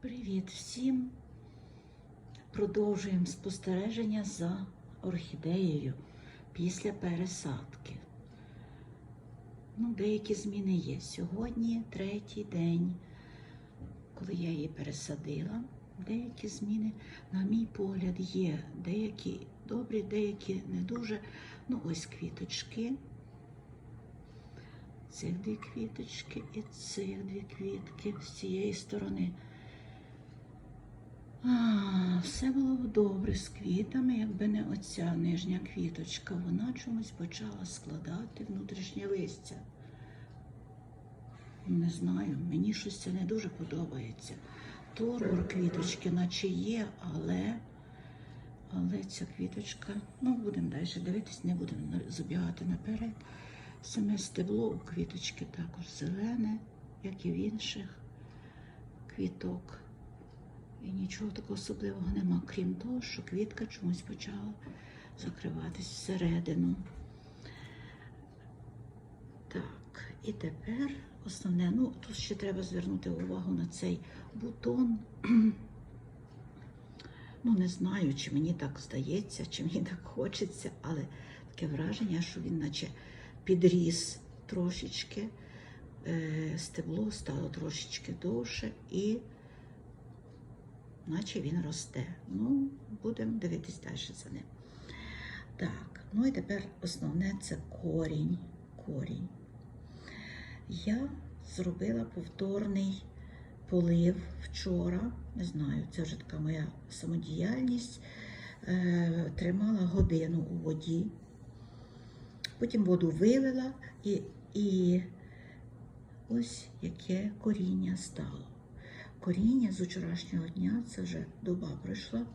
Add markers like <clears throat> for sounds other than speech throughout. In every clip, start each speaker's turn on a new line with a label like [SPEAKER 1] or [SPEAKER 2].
[SPEAKER 1] Привіт всім! Продовжуємо спостереження за орхідеєю після пересадки. Ну, деякі зміни є. Сьогодні третій день, коли я її пересадила. Деякі зміни, на мій погляд, є. Деякі добрі, деякі не дуже. Ну, ось квіточки. Цих дві квіточки і цих дві квітки з цієї сторони. Все було б добре з квітами, якби не оця нижня квіточка. Вона чомусь почала складати внутрішнє листя. Не знаю, мені щось це не дуже подобається. Торбор квіточки, наче є, але, але ця квіточка, ну, будемо далі дивитись, не будемо забігати наперед. Саме стебло у квіточки також зелене, як і в інших квіток. Нічого такого особливого нема, крім того, що квітка чомусь почала закриватись всередину. Так, і тепер основне, ну тут ще треба звернути увагу на цей бутон. <clears throat> Ну, не знаю, чи мені так здається, чи мені так хочеться, але таке враження, що він наче підріс трошечки, е, стебло стало трошечки довше і наче він росте. Ну, будемо дивитись далі за ним. Так, ну і тепер основне це корінь. корінь. Я зробила повторний полив вчора. Не знаю, це вже така моя самодіяльність. Е, тримала годину у воді. Потім воду вилила і, і ось яке коріння стало. Коріння з вчорашнього дня, це вже доба пройшла.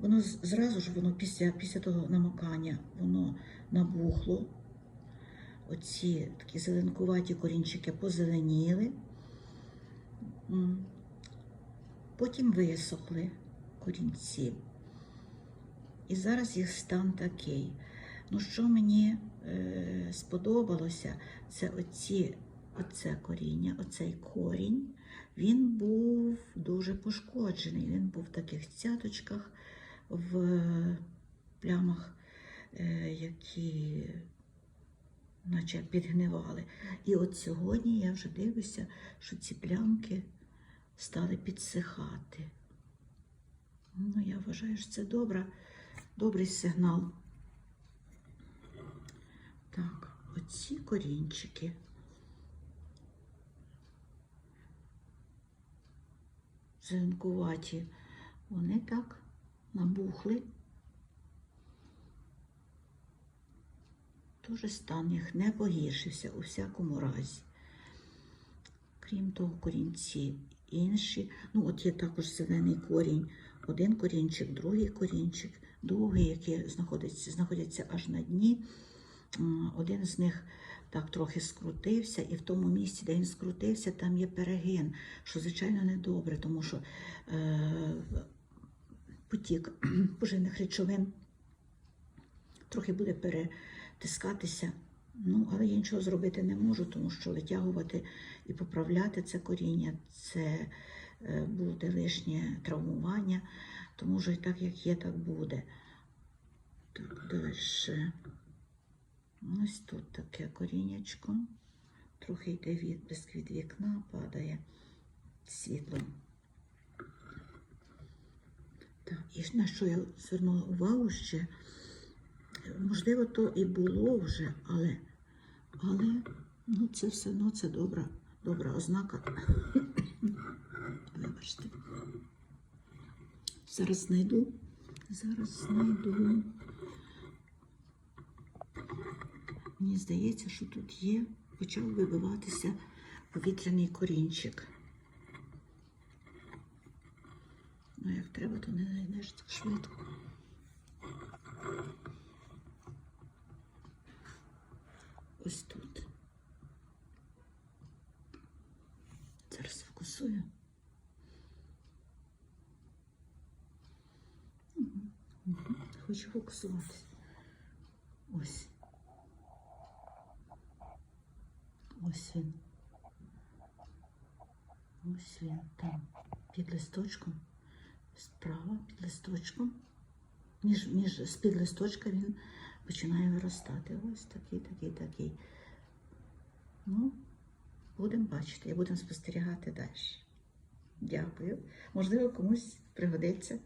[SPEAKER 1] Воно зразу ж воно після, після того намокання воно набухло. Оці такі зеленкуваті корінчики позеленіли. Потім висохли корінці. І зараз їх стан такий. Ну, що мені е, сподобалося, це оці, оце коріння, оцей корінь. Він був дуже пошкоджений. Він був в таких цяточках, в плямах, е, які наче підгнивали. І от сьогодні я вже дивлюся, що ці плямки стали підсихати. Ну, я вважаю, що це добра, добрий сигнал. Так, оці корінчики. Зеленкуваті, вони так набухли. Тоже стан їх не погіршився у всякому разі. Крім того, корінці інші. Ну, от є також зелений корінь, один корінчик, другий корінчик, довгий, які знаходяться, знаходяться аж на дні. Один з них так трохи скрутився, і в тому місці, де він скрутився, там є перегин, що, звичайно, недобре, тому що е, потік <clears throat> поживних речовин трохи буде перетискатися. Ну, але я нічого зробити не можу, тому що витягувати і поправляти це коріння це е, буде лишнє травмування, тому що і так, як є, так буде. Так, далі. Ось тут таке коріннячко. Трохи йде від, десь від вікна, падає світло. Так, і на що я звернула увагу ще? Можливо, то і було вже, але, але ну, це все одно це добра, добра ознака. Вибачте. Зараз знайду. Зараз знайду. Мені здається, що тут є, почав вибиватися повітряний корінчик. Ну, як треба, то не знайдеш так швидко. Ось тут. Зараз фокусую. Хочу фокусуватись. Ось. Ось він. Ось він там під листочком, справа під листочком. Між, між з-під листочка він починає виростати. Ось такий, такий, такий. Ну, будемо бачити, і будемо спостерігати далі. Дякую. Можливо, комусь пригодиться.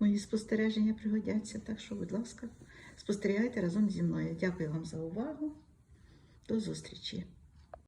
[SPEAKER 1] Мої спостереження пригодяться, так що, будь ласка, спостерігайте разом зі мною. Дякую вам за увагу. До зустрічі!